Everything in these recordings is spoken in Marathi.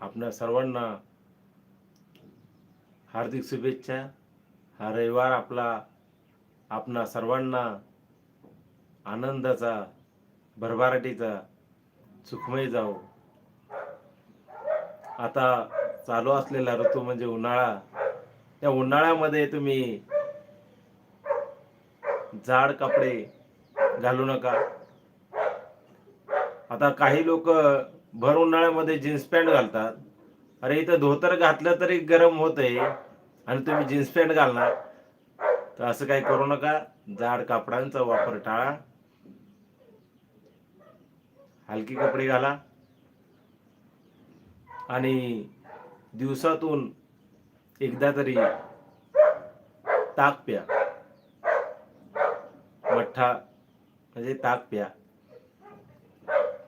आपणा सर्वांना हार्दिक शुभेच्छा. हा रविवार आपला आपणा सर्वांना आनंदाचा भरभराटीचा सुखमय जाओ आता चालू असलेला ऋतू म्हणजे उन्हाळा. त्या उन्हाळ्यामध्ये तुम्ही जाड कपडे घालू नका. आता काही लोक भर उन्हाळ्यामध्ये जीन्स पॅन्ट घालतात. अरे इथं धोतर घातलं तरी गरम होत आहे आणि तुम्ही जीन्स पॅन्ट घालणार. तर असं काही करू नका. जाड कापडांचा वापर टाळा. हलकी कपडे घाला. आणि दिवसातून एकदा तरी ताक प्या. मठ्ठा म्हणजे ताक प्या.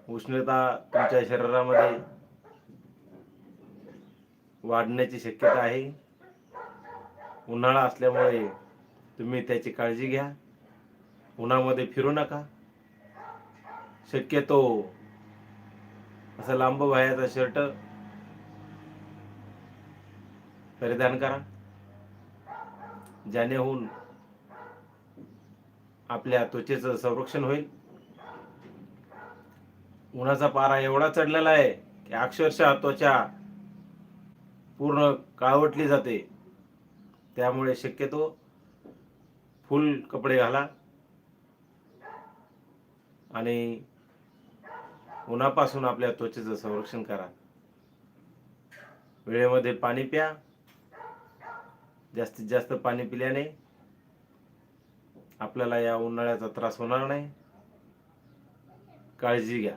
उष्णता तुमच्या शरीरामध्ये वाढण्याची शक्यता आहे. उन्हाळा असल्यामुळे तुम्ही त्याची काळजी घ्या. उन्हामध्ये फिरू नका. शक्यतो असं लांब बाह्याचा शर्ट परिधान करा. ज्यानेहून आपल्या त्वचेचं संरक्षण होईल. उन्हाचा पारा एवढा चढलेला आहे की अक्षरशः त्वचा पूर्ण काळवटली जाते. त्यामुळे शक्यतो फुल कपडे घाला. आणि उन्हापासून आपल्या त्वचेचं संरक्षण करा. वेळेमध्ये पाणी प्या. जास्तीत जास्त पाणी पिल्याने आपल्याला या उन्हाळ्याचा त्रास होणार नाही. काळजी घ्या.